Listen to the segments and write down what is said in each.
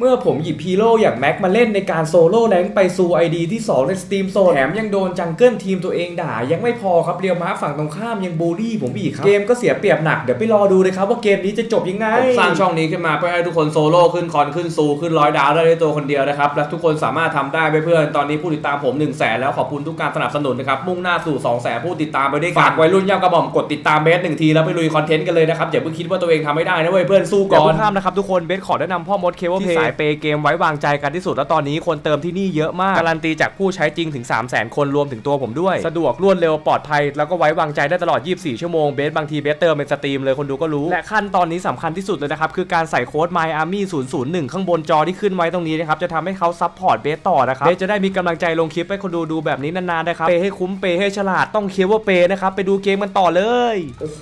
เมื่อผมหยิบฮีโร่อย่างแม็กมาเล่นในการโซโล่แรงค์ไปซูไอดีที่ 2 ในสตรีมโซนแถมยังโดนจังเกิลทีมตัวเองด่า ยังไม่พอครับเรียวม้าฝั่งตรงข้ามยังบูลลี่ผมอีกครับ เกมก็เสียเปรียบหนัก เดี๋ยวไปรอดูเลยครับว่าเกมนี้จะจบยังไง ผมสร้างช่องนี้ขึ้นมาเพื่อให้ทุกคนโซโล่ขึ้นคอนขึ้นซูขึ้นร้อยดาวได้ด้วยตัวคนเดียวนะครับ และทุกคนสามารถทำได้ไปเพื่อนตอนนี้ผู้ติดตามผม1นึ่งแสนแล้วขอบคุณทุกการสนับสนุนนะครับมุ่งหน้าสู่2องแสนผู้ติดตามไปด้วยกันฝากวัยรุ่นย่ำกระหม่อมกดติดตามเบสหนึ่งทีแล้วไปลุยคอนเทนต์กันเลยนะครับอย่าเพิ่งคิดว่าตัวเองทำไม่ได้นะเว้ยเพื่อนสู้ก่ก่ออนนห้ามนะครับทุกคนเบสขอแนะนำพ่อมดเคเบิลเพย์ที่สายเปย์เกมไว้วางใจกันที่สุด แล้วตอนนี้คนเติมที่นี่เยอะมาก การันตีจากผู้ใช้จริงถึง 3 0 0 0 0 0 คนรวมถึงตัวผมด้วย สะดวกรวดเร็วปลอดภัย แล้วก็ไว้วางใจได้ตลอด 24 ชั่วโมงเบสบางทีเบสเติมเป็นสตรีมเลยคนดูก็รู้ และขั้นตอนนี้สำคัญที่สุดเลยนะครับคือการใส่โค้ด My Army 001 ข้างบนจอที่ขึ้นไว้ตรงนี้นะครับจะทำให้เขาซัพพอร์ตเบสต่อนะครับเบสจะได้มีกำลังใจลงคลิปให้คนดูดูแบบนี้นานๆนะครับเปย์ให้คุ้มเปย์ให้ฉลาดต้องเคเบิลเปย์นะครับไปดูเกมกันต่อเลยโอ้โห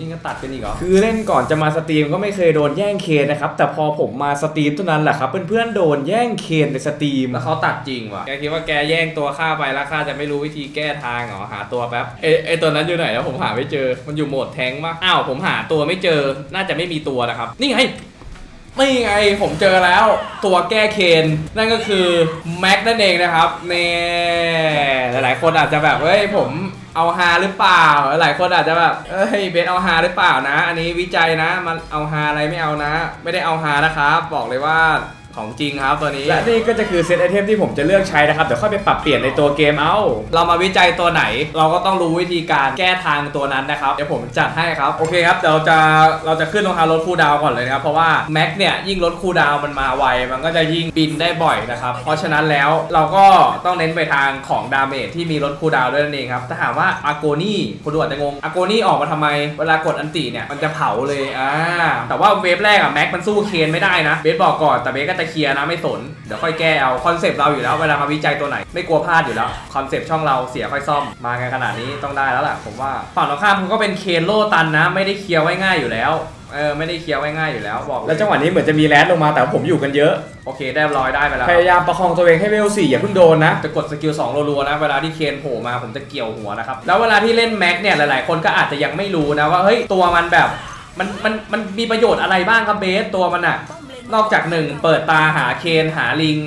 ยังจะตัดกันอีกเหรอคือเล่นก่อนจะมาสตรีมก็ไม่เคยโดนแย่งเคนนะครับแต่พอผมมาสตรีมเท่านั้นแหละครับเพื่อนๆโดนแย่งเคนในสตรีม แล้วเขาตัดจริงว่ะแกคิดว่าแกแย่งตัวข้าไปแล้วข้าจะไม่รู้วิธีแก้ทางเหรอหาตัวแป๊บเอไอตัวนั้นอยู่ไหนแล้วผมหาไม่เจอมันอยู่โหมดแทงค์ปะอ้าวผมหาตัวไม่เจอน่าจะไม่มีตัวนะครับนี่ไง นี่ไงผมเจอแล้วตัวแก้เคนนั่นก็คือแม็กนั่นเองนะครับเนี่หลายๆ คนอาจจะแบบเฮ้ยผมเอาฮาหรือเปล่า หลายคนอาจจะแบบเฮ้ยเบสเอาฮาหรือเปล่านะ อันนี้วิจัยนะมันเอาฮาอะไรไม่เอานะ ไม่ได้เอาฮานะครับ บอกเลยว่า ของจริงครับตัวนี้ และนี่ก็จะคือเซตไอเทมที่ผมจะเลือกใช้นะครับ เดี๋ยวค่อยไปปรับเปลี่ยนในตัวเกมเอาเรามาวิจัยตัวไหน เราก็ต้องรู้วิธีการแก้ทางตัวนั้นนะครับ เดี๋ยวผมจัดให้ครับ โอเคครับเดี๋ยวเราจะเราจะขึ้นรองเท้าลดคูลดาวน์ก่อนเลยนะครับ เพราะว่าแม็กเนี่ยยิ่งลดคูลดาวน์มันมาไว มันก็จะยิ่งบินได้บ่อยนะครับ เพราะฉะนั้นแล้วเราก็ต้องเน้นไปทางของดาเมจที่มีลดคูลดาวน์ด้วยนั่นเองครับ ถ้าถามว่าอาโกนี่คุณดูอาจจะงงอาโกนี่ออกมาทำไม เวลากดอันติเนี่ยมันจะเผาเลย อ่า แต่ว่าเวฟแรกอะแม็กมันสู้เคนไม่ได้นะ เบสบอกก่อน แต่เบสก็จะเคลียร์นะไม่สน เดี๋ยวค่อยแก้เอาคอนเซปต์เราอยู่แล้วเวลามาวิจัยตัวไหน ไม่กลัวพลาดอยู่แล้วคอนเซปต์ช่องเราเสียค่อยซ่อมมากันขนาดนี้ต้องได้แล้วแหละผมว่าฝั่งตรงข้ามเขาก็เป็นเคนโลตันนะ ไม่ได้เคลียร์ไว้ง่ายอยู่แล้วเออไม่ได้เคลียร์ไว้ง่ายอยู่แล้วบอกเยแล้วจังหวะนี้เหมือนจะมีแรดลงมาแต่ว่าผมอยู่กันเยอะ โอเคได้เรียบร้อยได้ไปแล้วพยายามประคองตัวเองให้เวลสี่อย่าเพิ่งโดนนะ จะกดสกิล2รัวๆนะ เวลาที่เคนโผล่มาผมจะเกี่ยวหัวนะครับ แล้วเวลาที่เล่นแม็กเนี่ยหลายๆ คนก็อาจจะยังไม่รู้นะว่าเฮ้ยตัวมันแบบมันมันมันมีประโยชน์อะไรบ้างครับเบสตัวมันอะ นอกจาก1เปิดตาหาเคนหาลิง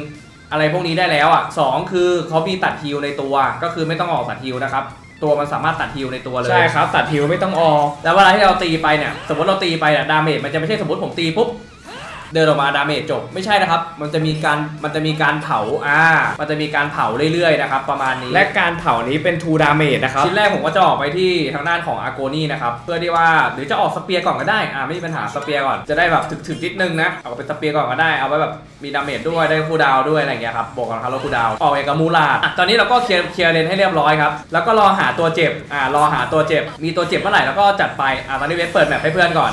อะไรพวกนี้ได้แล้วอะสองคือเขามีตัดฮิลในตัวก็คือไม่ต้องออกตัดฮิลนะครับ ตัวมันสามารถตัดฮิลในตัวเลย ใช่ครับ ตัดฮิวไม่ต้องออก แล้วเวลาที่เราตีไปเนี่ย สมมติเราตีไปเนี่ยดาเมจมันจะไม่ใช่สมมติผมตีปุ๊บ เดินออกมาดาเมจจบไม่ใช่นะครับ มันจะมีการมันจะมีการเผาอ่ามันจะมีการเผาเรื่อยๆนะครับประมาณนี้และการเผานี้เป็น2 damage นะครับชิ้นแรกผมก็จะออกไปที่ทางด้านของอาโกนี่นะครับเพื่อที่ว่าหรือจะออกสเปียร์ก่อนก็ได้อ่าไม่มีปัญหาสเปียร์ก่อนจะได้แบบถึกๆนิดนึงนะเอาเป็นสเปียร์ก่อนก็ได้เอาไว้แบบมีดาเมจด้วยได้คูลดาวน์ด้วยอะไรอย่างเงี้ยครับบวกกับคาร์โลคูลดาวน์ออกเอกบมูลาดอะตอนนี้เราก็เคลียร์เคลียร์เลนให้เรียบร้อยครับแล้วก็รอหาตัวเจ็บอ่ารอหาตัวเจ็บ มีตัวเจ็บเมื่อไหร่แล้วก็จัดไปอ่าตอนนี้เวทเปิดแมปให้เพื่อนก่อน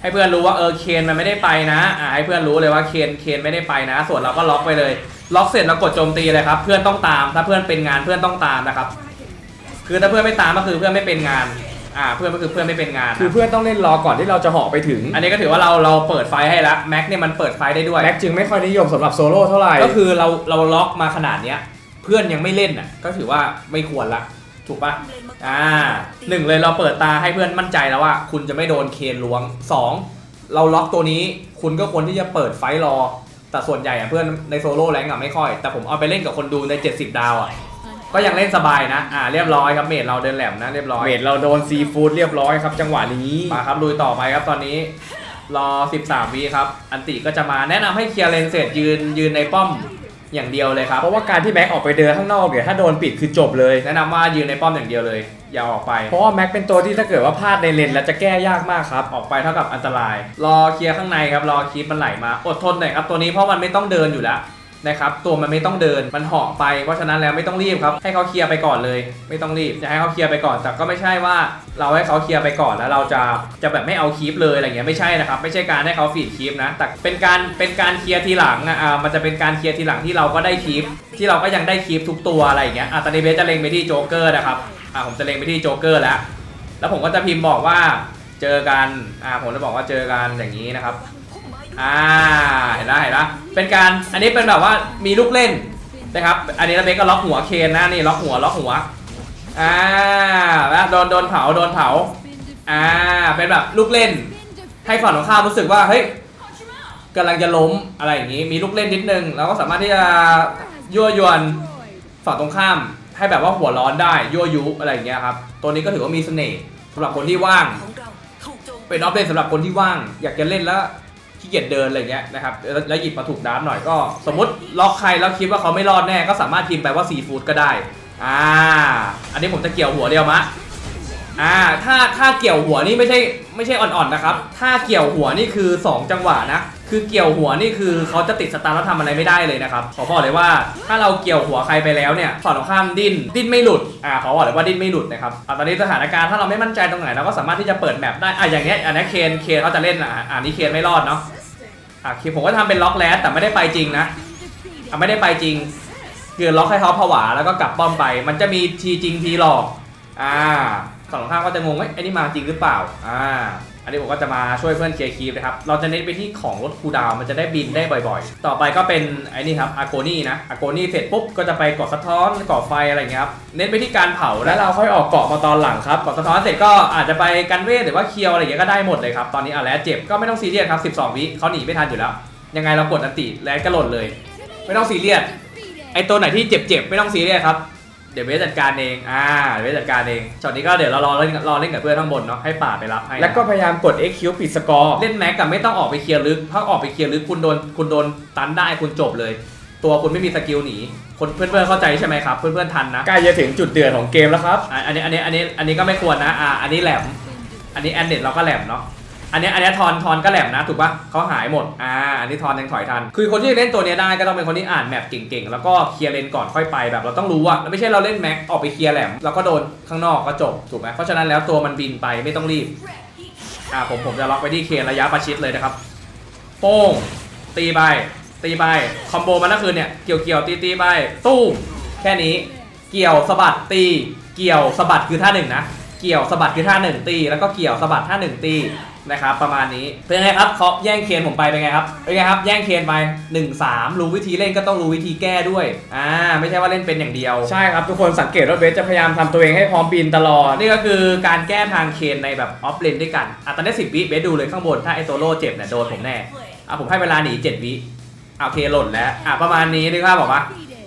ให้เพื่อนรู้ว่าเออเคนมันไม่ได้ไปนะอ่าให้เพื่อนรู้เลยว่าเคนเคนไม่ได้ไปนะ ส่วนเราก็ล็อกไปเลย ล็อกเสร็จแล้วกดโจมตีเลยครับ เพื่อนต้องตาม ถ้าเพื่อนเป็นงานเพื่อนต้องตามนะครับ คือถ้าเพื่อนไม่ตามก็คือเพื่อนไม่เป็นงาน อ่า เพื่อนก็คือเพื่อนไม่เป็นงานนะคือเพื่อนต้องเล่นรอก่อนที่เราจะเหาะไปถึงอันนี้ก็ถือว่าเราเราเปิดไฟให้แล้วแม็กเนี่ยมันเปิดไฟได้ด้วย แม็กจึงไม่ค่อยนิยมสำหรับโซโล่เท่าไหร่ก็คือเราเราล็อกมาขนาดเนี้ย เพื่อนยังไม่เล่นอะ ก็ถือว่าไม่ควรละ ถูกปะอ่าหนึ่งเลยเราเปิดตาให้เพื่อนมั่นใจแล้วว่า คุณจะไม่โดนเคนล้วงสองเราล็อกตัวนี้ คุณก็ควรที่จะเปิดไฟรอ แต่ส่วนใหญ่อะเพื่อนในโซโล่แรงอะไม่ค่อย แต่ผมเอาไปเล่นกับคนดูใน 70 ดาวอะก็ยังเล่นสบายนะ อ่า เรียบร้อยครับเมดเราเดินแหลมนะเรียบร้อย เมดเราโดนซีฟู้ดเรียบร้อยครับ จังหวะนี้มาครับลุยต่อไปครับตอนนี้ รอ 13วิครับ อันติก็จะมาแนะนำให้เคลียร์เลนเสร็จยืนยืนในป้อม อย่างเดียวเลยครับ เพราะว่าการที่แม็กออกไปเดินข้างนอกเนี่ยถ้าโดนปิดคือจบเลย แนะนำว่ายืนในป้อมอย่างเดียวเลย อย่าออกไป เพราะว่าแม็กเป็นตัวที่ถ้าเกิดว่าพลาดในเลนแล้วจะแก้ยากมากครับ ออกไปเท่ากับอันตราย รอเคลียร์ข้างในครับ รอคลิปมันไหลมา อดทนหน่อยครับ ตัวนี้เพราะมันไม่ต้องเดินอยู่แล้ว นะครับตัวมันไม่ต้องเดินมันเหาะไปเพราะฉะนั้นแล้วไม่ต้องรีบครับให้เขาเคลียร์ไปก่อนเลย ไม่ต้องรีบจะให้เขาเคลียร์ไปก่อน แต่ก็ไม่ใช่ว่าเราให้เขาเคลียร์ไปก่อนแล้วเราจะจะแบบไม่เอาคลิปเลยอะไรเงี้ยไม่ใช่นะครับไม่ใช่การให้เขาฟีดคลิปนะแต่เป็นการเป็นการเคลียร์ทีหลังอ่ามันจะเป็นการเคลียร์ทีหลังที่เราก็ได้คลิป ที่เราก็ยังได้คลิปทุกตัวอะไรอย่างเงี้ยอะตอนนี้เบสจะเล็งไปที่โจ๊กเกอร์นะครับอ่าผมจะเล็งไปที่โจ๊กเกอร์แล้ว แล้วผมก็จะพิมพ์บอกว่าเจอกันอ่าผมจะบอกว่าเจอกันอย่างนี้นะครับ อ่าเห็นแล้วเห็นแล้วเป็นการอันนี้เป็นแบบว่ามีลูกเล่นนะครับ อันนี้แล้วเบสก็ล็อกหัวเคนนะนี่ล็อกหัวล็อกหัวอ่าแล้วโดนโดนเผาโดนเผาอ่าเป็นแบบลูกเล่น ให้ฝั่งของข้ามรู้สึกว่าเฮ้ยกำลังจะล้มอะไรอย่างนี้มีลูกเล่นนิดนึงเราก็สามารถที่จะยั่วยวนฝั่งตรงข้ามให้แบบว่าหัวร้อนได้ยั่วยุอะไรอย่างเงี้ยครับตัวนี้ก็ถือว่ามีเสน่ห์สำหรับคนที่ว่างเป็นออฟเลนสำหรับคนที่ว่าง อยากจะเล่นแล้ว ขี้เกียจเดินอะไรเงี้ยนะครับแล้วแล้วหยิบมาถูกดามหน่อยก็ สมมติล็อกใครแล้วคิดว่าเขาไม่รอดแน่ก็สามารถพิมพ์ไปว่าซีฟู้ดก็ได้อ่าอันนี้ผมจะเกี่ยวหัวเดียวมะ อ่าถ้าถ้าเกี่ยวหัวนี่ไม่ใช่ไม่ใช่อ่อนๆนะครับ ถ้าเกี่ยวหัวนี่คือ 2 จังหวะนะ คือเกี่ยวหัวนี่คือเขาจะติดสตาร์แล้วทำอะไรไม่ได้เลยนะครับขอบอกเลยว่าถ้าเราเกี่ยวหัวใครไปแล้วเนี่ยฝั่งตรงข้ามดิ้นดิ้นไม่หลุดอ่าขอบอกเลยว่าดิ้นไม่หลุดนะครับอ่าตอนนี้สถานการณ์ถ้าเราไม่มั่นใจตรงไหนเราก็สามารถที่จะเปิดแมปได้อะอย่างเนี้ยอันนี้เคนเคนเขาจะเล่นอะอ่านี่เคนไม่รอดเนาะอะเคนผมก็ทำเป็นล็อกแลสแต่ไม่ได้ไปจริงนะอะไม่ได้ไปจริงคือล็อกให้เขาผวาแล้วก็กลับป้อมไป มันจะมีทีจริงทีหลอกอ่า ฝั่งตรงข้ามก็จะงงว่าไอ้นี่มาจริงหรือเปล่า อ่า อันนี้ผมก็จะมาช่วยเพื่อนเคลียร์คีฟนะครับ เราจะเน้นไปที่ของรถคูดาวมันจะได้บินได้บ่อยๆ ต่อไปก็เป็นไอ้นี่ครับอาโกนี่นะอาโกนี่เสร็จปุ๊บก็จะไปกดสะท้อนก่อไฟอะไรเงี้ยครับ เน้นไปที่การเผาแล้วเราค่อยออกเกาะมาตอนหลังครับกดสะท้อนเสร็จก็อาจจะไปกันเวทหรือว่าเคียวอะไรเงี้ยก็ได้หมดเลยครับ ตอนนี้อะแล้วเจ็บก็ไม่ต้องซีเรียสครับ 12 วิเขาหนีไม่ทันอยู่แล้ว ยังไงเรากดอันติแล้วก็หล่นเลย ไม่ต้องซีเรียส ไอตัวไหนที่เจ็บๆไม่ต้องซีเรียสครับ ดี๋ยวเวสจัดการเองอ่าเวสจัดการเองช็อตนี้ก็เดี๋ยวเรารอเล่นรอเล่นกับเพื่อนข้างบนเนาะให้ป่าไปรับให้นะแล้วก็พยายามกด XQ ปิดสกอร์เล่นแม็กกับไม่ต้องออกไปเคลียร์ลึกถ้าออกไปเคลียร์ลึกคุณโดนคุณโดนตันได้คุณจบเลย ตัวคุณไม่มีสกิลหนีคนเพื่อนๆเข้าใจใช่ไหมครับเพื่อนๆทันนะใกล้จะถึงจุดเดือดของเกมแล้วครับอะอันนี้อันนี้อันนี้อันนี้ก็ไม่ควรนะอ่าอันนี้แหลมอันนี้แอนเด็ดเราก็แหลมเนาะ อันนี้อันนี้ทอนทอนก็แหลมนะถูกปะเขาหายหมดอ่าอันนี้ทอนยังถอยทัน คือคนที่เล่นตัวเนี้ยได้ก็ต้องเป็นคนที่อ่านแมปเก่งๆ แล้วก็เคลียร์เลนก่อนค่อยไปแบบเราต้องรู้อะแล้วไม่ใช่เราเล่นแม็กออกไปเคลียร์แหลมแล้วก็โดนข้างนอกก็จบถูกไหมเพราะฉะนั้นแล้วตัวมันบินไปไม่ต้องรีบอ่าผมผมจะล็อกไปที่เคนระยะประชิดเลยนะครับโป้งตีไปตีไปคอมโบมันก็คือเนี่ยเกี่ยวเกี่ยวตีตีไปตู้มแค่นี้เกี่ยวสะบัดตีเกี่ยวสะบัดคือท่าหนึ่งนะเกี่ยวสะบัดคือท่าหนึ่งตีแล้วก็เกี่ยวสะบัดท่าหนึ่งตี นะครับประมาณนี้เป็นไงครับเขาแย่งเคนผมไปเป็นไงครับเป็นไงครับแย่งเคนไป 1 3 รู้วิธีเล่นก็ต้องรู้วิธีแก้ด้วยอ่าไม่ใช่ว่าเล่นเป็นอย่างเดียว ใช่ครับทุกคนสังเกตว่าเบสจะพยายามทำตัวเองให้พร้อมบินตลอด นี่ก็คือการแก้ทางเคนในแบบออฟเลนด้วยกันอะตอนนี้สิบวิเบสดูเลยข้างบนถ้าไอโตโร่เจ็บเนี่ยโดนผมแน่อะผมให้เวลาหนีเจ็ดวิอะโอเคหล่นแล้วอะประมาณนี้นึกภาพบอกว่า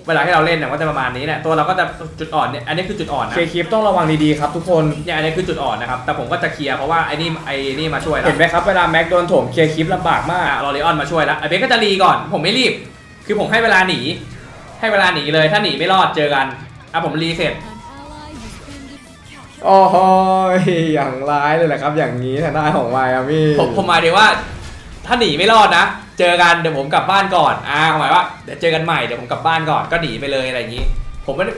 เวลาที่เราเล่นเนี่ยก็จะประมาณนี้เนี่ยตัวเราก็จะจุดอ่อนเนี่ยอันนี้คือจุดอ่อนนะเคคลิปต้องระวังดีๆครับทุกคน เนี่ยอันนี้คือจุดอ่อนนะครับแต่ผมก็จะเคลียร์เพราะว่าไอ้นี่ไอ้นี่มาช่วยแล้เห็วนไหมครับเวลาแม็กโดนโถมเคลียร์คลิปลำบากมากอะลอริออนมาช่วยแล้วไอ้เบสก็จะรีก่อน ผมไม่รีบ คือผมให้เวลาหนี ให้เวลาหนีเลยถ้าหนีไม่รอดเจอกันอะผมรีเสร็จโอ้โหยอย่างร้ายเลยแหละครับ อย่างนี้ทางด้านของไมอามี่ผมผมหมายถึงว่า ถ้าหนีไม่รอดนะ เจอกันเดี๋ยวผมกลับบ้านก่อนอ่าหมายว่าเดี๋ยวเจอกันใหม่เดี๋ยวผมกลับบ้านก่อนก็หนีไปเลยอะไรอย่างนี้ ผมไม่ได้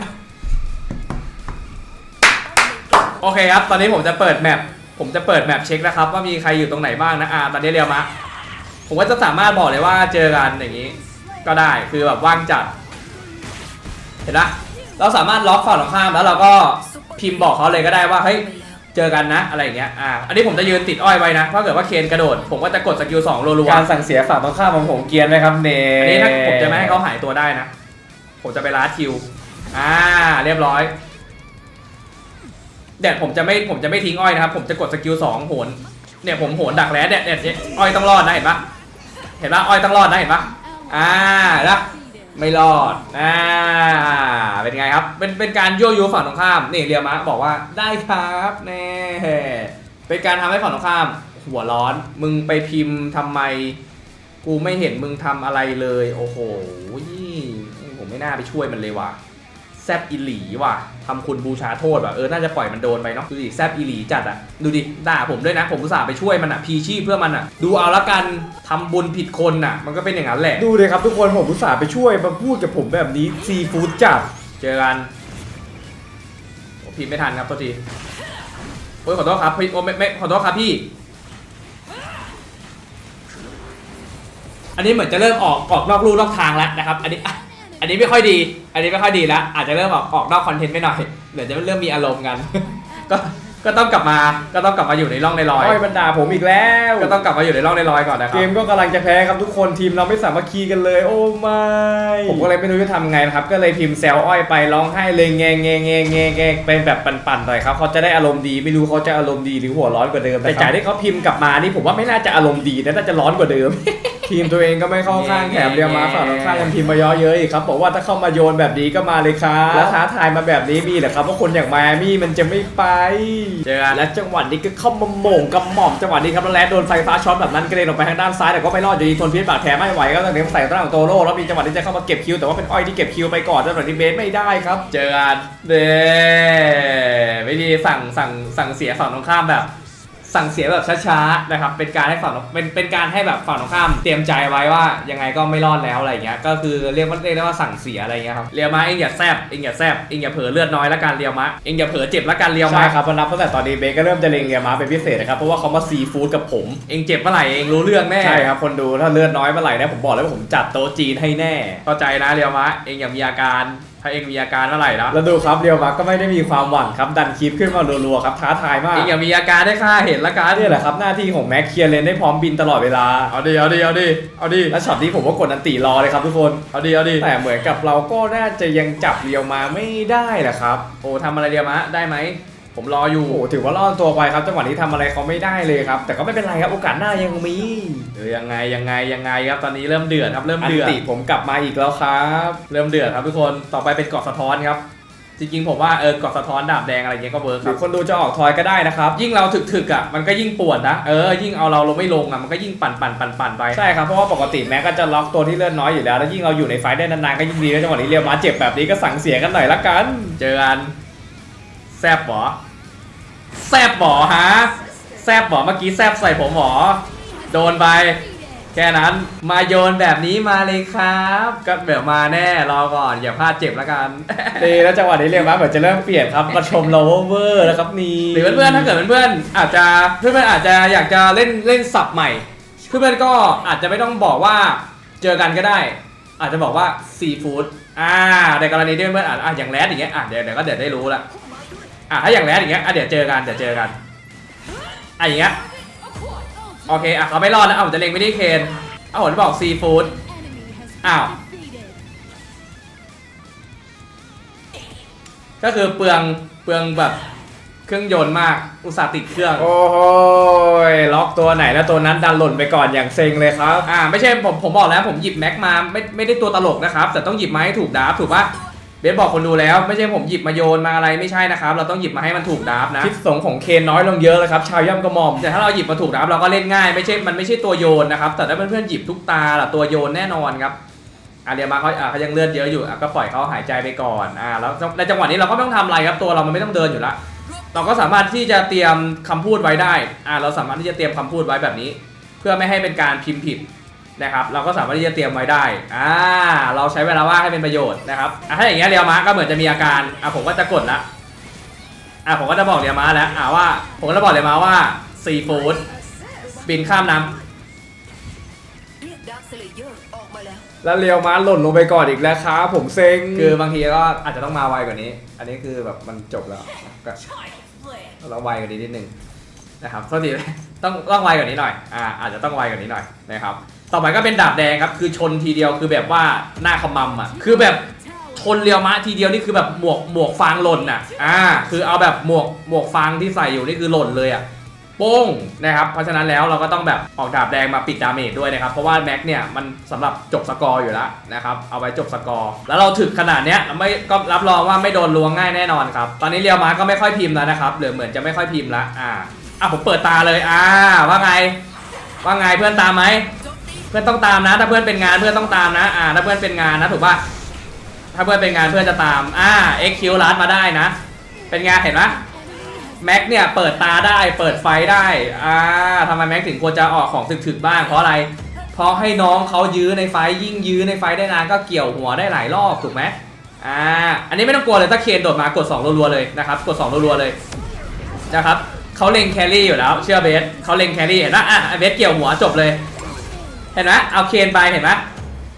โอเคครับ ตอนนี้ผมจะเปิดแมปผมจะเปิดแมปเช็คนะครับ ว่ามีใครอยู่ตรงไหนบ้างนะอ่าตอนนี้เรียวมะผมก็จะสามารถบอกเลยว่าเจอกันอย่างนี้ ก็ได้คือแบบว่างจัด เห็นปะเราสามารถล็อกฝั่งตรงข้ามแล้วเราก็พิมพ์บอกเขาเลยก็ได้ว่าเฮ้ย เจอกันนะอะไรอย่างเงี้ย อ่า อันนี้ผมจะยืนติดอ้อยไว้นะ ถ้าเกิดว่าเคนกระโดด ผมก็จะกดสกิลสองรัวๆการสั่งเสียฝั่งตรงข้ามของผมเกรียนไหมครับเนอันนี้ถ้าผมจะไม่ให้เขาหายตัวได้นะ ผมจะไปลัดคิว อ่า เรียบร้อย เดี๋ยวผมจะไม่ผมจะไม่ทิ้งอ้อยนะครับ ผมจะกดสกิลสองโหน เนี่ยผมโหนดักแร้เนี่ยเนี่ยเนี่ยอ้อยต้องรอดนะเห็นปะเห็นปะอ้อยต้องรอดนะเห็นปะอ่าแล้ว ไม่รอดอ่าเป็นไงครับ เป็นเป็นการยั่วยุฝั่งตรงข้าม นี่เรียมะบอกว่าได้ครับแน่เป็นการทำให้ฝั่งตรงข้าม หัวร้อน มึงไปพิมพ์ทำไม กูไม่เห็นมึงทำอะไรเลย โอ้โหผมไม่น่าไปช่วยมันเลยว่ะ แซบอีหลีว่ะทำคุณบูชาโทษว่ะเออน่าจะปล่อยมันโดนไปเนาะดูดิแซบอีหลีจัดอะดูดิด่าผมด้วยนะผมอุตส่าห์ไปช่วยมันอะพีชีพเพื่อมันอะดูเอาละกันทำบุญผิดคนอะมันก็เป็นอย่างนั้นแหละ ดูเลยครับทุกคนผมอุตส่าห์ไปช่วยมาพูดกับผมแบบนี้ซีฟู้ดจัดเจอกันโอ้พิมพ์ไม่ทันครับตัวทีโอ้ยขอโทษครับพี่โอ้ไม่ไม่ขอโทษครับพี่ อันนี้เหมือนจะเริ่มออกออกนอกลู่นอกทางแล้วนะครับ อันนี้ อะอันนี้ไม่ค่อยดี อันนี้ไม่ค่อยดีแล้วอาจจะเริ่มออกออกนอกคอนเทนต์ไม่หน่อยเดี๋ยวจะเริ่มมีอารมณ์กัน ก็ก็ต้องกลับมาก็ต้องกลับมาอยู่ในร่องในรอยอ้อยบรรดาผมอีกแล้วก็ต้องกลับมาอยู่ในร่องในรอยก่อนนะคเกรับมก็กำลังจะแพ้ครับทุกคนทีมเราไม่สามัคคีกันเลย โอ้ไม่ผมก็เลยไม่รู้จะทำไงนะครับก็เลยพิมพ์แซวอ้อยไปร้องไห้เลยแงงแงงแงงแงงแงงเป็นแบบปั่นๆหน่อยครับเขาจะได้อารมณ์ดีไม่รู้เขาจะอารมณ์ดีหรือหัวร้อนกว่าเดิมแต่จ่ายที่เขาพิมพ์กลับมานี่ผมว่าไม่น่าจะอารมณ์ดีนะน่าจะร้อนกว่าเดิม ทีมตัวเองก็ไม่เข้าข้างแถมเรียมาฝั่งตรงข้ามยังทีมมาย่อเยอะอีกครับบอกว่าถ้าเข้ามาโยนแบบนี้ก็มาเลยครับแล้วท้าทายมาแบบนี้มีเหรอครับว่าคนอย่างไมอามี่มันจะไม่ไปเจอกันและจังหวะนี้ก็เข้ามาโม่งกำหม่อมจังหวะนี้ครับแล้วแลดโดนไฟฟ้าช็อตแบบนั้นกระเด็นออกไปทางด้านซ้ายแต่ก็ไม่รอดอยู่ดีทนพิษบาดแผลไม่ไหวก็ต้องเลี้ยงใส่ต้านของโตโร่แล้วมีจังหวะที่จะเข้ามาเก็บคิวแต่ว่าเป็นอ้อยที่เก็บคิวไปก่อนจังหวะที่เบสไม่ได้ครับ เจอกันเด้ไม่ดีสั่งสั่งสั่งเสียฝั่งตรงข้ามแบบ สั่งเสียแบบช้าๆนะครับเป็นการให้ฝั่งตรงเป็นเป็นการให้แบบฝั่งตรงข้ามเตรียมใจไว้ว่ายังไงก็ไม่รอดแล้วอะไรเงี้ยก็คือเรียกว่าเรียกได้ว่าสั่งเสียอะไรเงี้ยครับเรียวมาเองอย่าแซบเองอย่าแซบเองอย่าเผลอเลือดน้อยละกันเรียวมาเองอย่าเผลอเจ็บละกันเรียวมาใช่ครับเพราะนับตั้งแต่ตอนนี้เบสก็เริ่มจะเล็งเรียมาเป็นพิเศษนะครับเพราะว่าเขามาซีฟู้ดกับผม เองเจ็บเมื่อไหร่เองรู้เรื่องแน่ใช่ครับคนดูถ้าเลือดน้อยเมื่อไหร่นะผมบอกเลยว่าผมจัดโต๊ะจีนให้แน่เข้าใจนะเรียวมะเองอย่ามีอาการ ถ้าเองมีอาการเมื่อไหร่นะแล้วดูครับเรียวมาก็ไม่ได้มีความหวังครับดันคลิปขึ้นมารัวๆครับท้าทายมากเองอย่ามีอาการได้ค่าเห็นละกันนี่แหละครับหน้าที่ของแม็กเคลียร์เลนได้พร้อมบินตลอดเวลาเอาดิเอาดิเอาดิเอาดิและช็อตนี้ผมก็กดอันตีรอเลยครับทุกคนเอาดิเอาดิแต่เหมือนกับเราก็น่าจะยังจับเรียวมาไม่ได้แหละครับโอ้ทำอะไรเรียวมะได้ไหม ผมรออยู่ โอ้โหถือว่ารอดตัวไปครับจังหวะนี้ทำอะไรเขาไม่ได้เลยครับ แต่ก็ไม่เป็นไรครับโอกาสหน้ายังมีเออยังไงยังไงยังไงครับตอนนี้เริ่มเดือดครับเริ่มอันเดือดติผมกลับมาอีกแล้วครับ เริ่มเดือดครับทุกคนต่อไปเป็นเกาะสะท้อนครับ จริงๆผมว่าเออเกาะสะท้อนดาบแดงอะไรเงี้ยก็เวิร์คหครืรัอบคนดูจะออกทอยก็ได้นะครับ ยิ่งเราถึกๆอะมันก็ยิ่งปวดนะเออยิ่งเอาเราลงไม่ลงอะมันก็ยิ่งปั่นปั่นปั่นปั่นไปใช่ครับเพราะว่าปกติแม็กก็จะล็อกตัวที่เลือดน้อยอยู่แล้วแล้วยิ่งเราอยู่ในไฟท์ได้นานๆก็ยิ่งดีแล้วจังหวะนี้เรียวมาเจ็บแบบนี้ก็สั่งเสียกันหน่อยละกัน เจอกัน แซบหรอแซบหรอฮะแซบหรอเมื่อกี้แซบใส่ผมหรอโดนไป แค่นั้นมาโยนแบบนี้มาเลยครับ ก็เดี๋ยวมาแน่รอก่อนอย่าพลาดเจ็บแล้วกันดีแล้วจังหวะนี้เรียวมาเหมือนจะเริ่มเปลี่ยนครับมาชมเราเวอร์แล้วครับนี่หรือเพื่อนๆถ้าเกิดเพื่อนๆอาจจะเพื่อนๆอาจจะอยากจะเล่นเล่นสับใหม่ เพื่อนๆก็อาจจะไม่ต้องบอกว่าเจอกันก็ได้ อาจจะบอกว่าซีฟู้ดอ่าในกรณีที่เพื่อนๆอะอะอย่างแรดอย่างเงี้ยอะเดี๋ยวเดี๋ยวก็เดี๋ยวได้รู้ละ อะถ้าอย่างแรดอย่างเงี้ยอะเดี๋ยวเจอกันเดี๋ยวเจอกันอะอย่างเงี้ยโอเคอะเขาไม่รอดแล้วเอาผมจะเล็งไปที่เคนเอาผมจะบอกซีฟู้ดอ้าวก็คือเปลืองเปลืองแบบเครื่องยนต์มากอุตส่าห์ติดเครื่อง โอ้โหยล็อกตัวไหนแล้วตัวนั้นดันหล่นไปก่อนอย่างเซ็งเลยครับ อ่าไม่ใช่ผมผมบอกแล้วผมหยิบแม็กมาไม่ไม่ได้ตัวตลกนะครับ แต่ต้องหยิบมาให้ถูกดราฟถูกปะ เบสบอกคนดูแล้วไม่ใช่ผมหยิบมาโยนมาอะไรไม่ใช่นะครับ เราต้องหยิบมาให้มันถูกดราฟนะทิศสงของเคนน้อยลงเยอะเลยครับชาวย่อมกระหม่อมแต่ถ้าเราหยิบมาถูกดราฟเราก็เล่นง่ายไม่ใช่มันไม่ใช่ตัวโยนนะครับแต่ถ้าเพื่อนๆหยิบทุกตาล่ะตัวโยนแน่นอนครับอะเรียมาเขาอะเขายังเลือดเยอะอยู่อะก็ปล่อยเขาหายใจไปก่อนอ่าแล้วในจังหวะนี้เราก็ไม่ต้องทำอะไรครับตัวเรามันไม่ต้องเดินอยู่ล้วเราก็สามารถที่จะเตรียมคำพูดไว้ได้อ่าเราสามารถที่จะเตรียมคำพูดไว้แบบนี้ เพื่อไม่ให้เป็นการพิมพ์ผิด นะครับเราก็สามารถที่จะเตรียมไว้ได้อ่าเราใช้เวลาว่างให้เป็นประโยชน์นะครับอะถ้าอย่างเงี้ยเรียวมาก็เหมือนจะมีอาการอะผมก็จะกดละอะผมก็จะบอกเรียวมาแล้วอ่าว่าผมก็จะบอกเรียวมาว่าซีฟู้ดบินข้ามน้เรียกดาร์คสเลเยอร์ออกมาแล้วเรียวมาหล่นลงไปก่อนอีกแล้วครับผมเซ็งคือบางทีก็อาจจะต้องมาไวกว่านี้ อันนี้คือแบบมันจบแล้วก็เราไวกว่านี้นิดนึงนะครับโทษทีต้องต้องไวกว่านี้หน่อยอ่าอาจจะต้องไวกว่านี้หน่อยนะครับ ต่อไปก็เป็นดาบแดงครับ คือชนทีเดียวคือแบบว่าหน้าขมำอะ คือแบบชนเรียวมะทีเดียวนี่คือแบบหมวกหมวกฟางหล่นอะ อ่า คือเอาแบบหมวกหมวกฟางที่ใส่อยู่นี่คือหล่นเลยอะโป้งนะครับ เพราะฉะนั้นแล้วเราก็ต้องแบบออกดาบแดงมาปิดดาเมจด้วยนะครับ เพราะว่าแม็กเนี่ยมันสำหรับจบสกอร์อยู่แล้วนะครับ เอาไว้จบสกอร์ แล้วเราถึกขนาดเนี้ยไม่ก็รับรองว่าไม่โดนลวงง่ายแน่นอนครับ ตอนนี้เรียวมาก็ไม่ค่อยพิมพ์แล้วนะครับ หรือเหมือนจะไม่ค่อยพิมพ์ละ อ่า อะผมเปิดตาเลย อ่า ว่าไง ว่าไงเพื่อนตามไหม พื่อนต้องตามนะ ถ้าเพื่อนเป็นงานเพื่อนต้องตามนะอ่าถ้าเพื่อนเป็นงานนะถูกป่ะถ้าเพื่อนเป็นงานเพื่อนจะตามอ่า XQ ลัดมาได้นะ เป็นไงเห็นไหมแม็กเนี่ยเปิดตาได้เปิดไฟได้อ่าทำไมแม็กถึงควรจะออกของถึกๆบ้างเพราะอะไรเพราะให้น้องเขายื้อในไฟยิ่งยื้อในไฟได้นานก็เกี่ยวหัวได้หลายรอบถูกไหมอ่าอันนี้ไม่ต้องกลัวเลยถ้าเคนโดดมากด2รัวๆเลยนะครับกด2รัวๆเลยนะครับเขาเล็งแครี่อยู่แล้วเชื่อเบสเขาเล็งแครี่เห็นไหมอะเบสเกี่ยวหัวจบเลย เห็นไหมเอาเคนไปเห็นไหม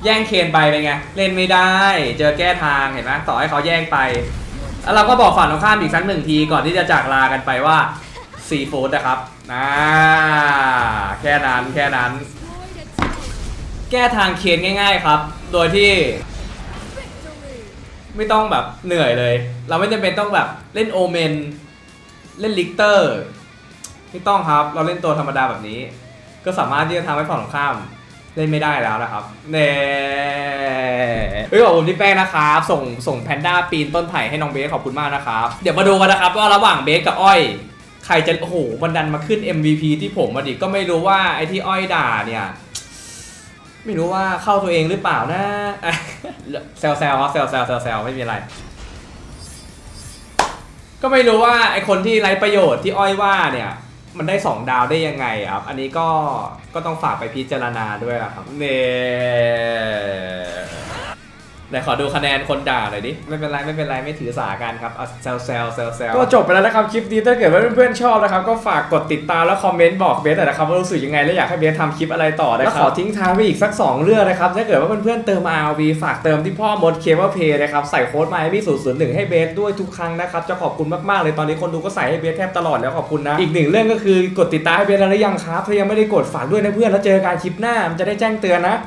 แย่งเคนไปเป็นไงเล่นไม่ได้ เจอแก้ทางเห็นไหมต่อให้เขาแย่งไป แล้วเราก็บอกฝั่งตรงข้ามอีกสักหนึ่งทีก่อนที่จะจากลากันไปว่าซีฟู้ดนะครับอ่าแค่นั้นแค่นั้น แก้ทางเคนง่าย ๆครับ โดยที่ ไม่ต้องแบบเหนื่อยเลย เราไม่จำเป็นต้องแบบเล่นโอเมน เล่นลิกเตอร์ ไม่ต้องครับ เราเล่นตัวธรรมดาแบบนี้ ก็สามารถที่จะทำให้ฝั่งตรงข้าม เล่นไม่ได้แล้วนะครับเน่เฮ้ยขอบคุณพี่แป้งนะครับ ส่งส่งแพนด้าปีนต้นไผ่ให้น้องเบสขอบคุณมากนะครับ เดี๋ยวมาดูกันนะครับว่าระหว่างเบสกับอ้อย ใครจะโอ้โหบันดันมาขึ้น MVP ที่ผมมาดิก็ไม่รู้ว่าไอ้ที่อ้อยด่าเนี่ยไม่รู้ว่าเข้าตัวเองหรือเปล่านะอะแซวแซวครับแซวแซวแซวแซวไม่มีอะไร ก็ไม่รู้ว่าไอคนที่ไร้ประโยชน์ที่อ้อยว่าเนี่ย มันได้ 2 ดาวได้ยังไงครับ อันนี้ก็ก็ต้องฝากไปพิจารณาด้วยอะครับเนี่ย ไหนขอดูคะแนนคนด่าหน่อยดิ ไม่เป็นไรไม่เป็นไรไม่ถือสากันครับเอาแซวแซวแซวแซวก็จบไปแล้วนะครับคลิปนี้ถ้าเกิดว่าเพื่อนๆชอบนะครับก็ฝากกดติดตามแล้วคอมเมนต์บอกเบสหน่อยนะครับว่ารู้สึกยังไงและอยากให้เบสทำคลิปอะไรต่อนะครับแล้วขอทิ้งท้ายไว้อีกสัก 2 เรื่องนะครับถ้าเกิดว่าเพื่อนๆเติม RV ฝากเติมที่พ่อมดเคเบิลเพย์นะครับใส่โค้ดมาให้พี่ศูนย์ศูนย์หนึ่งให้เบสด้วยทุกครั้งนะครับจะขอบคุณมากๆเลยตอนนี้คนดูก็ใส่ให้เบสแทบตลอดแล้วขอบคุณนะอีกหนึ่งเรื่องก็คือกดติดตามให้เบสแล้วหรือยังครับถ้ายังไม่ได้กดฝากด้วยนะเพื่อนแล้วเจอกันคลิปหน้ามันจะได้แจ้งเตือนนะ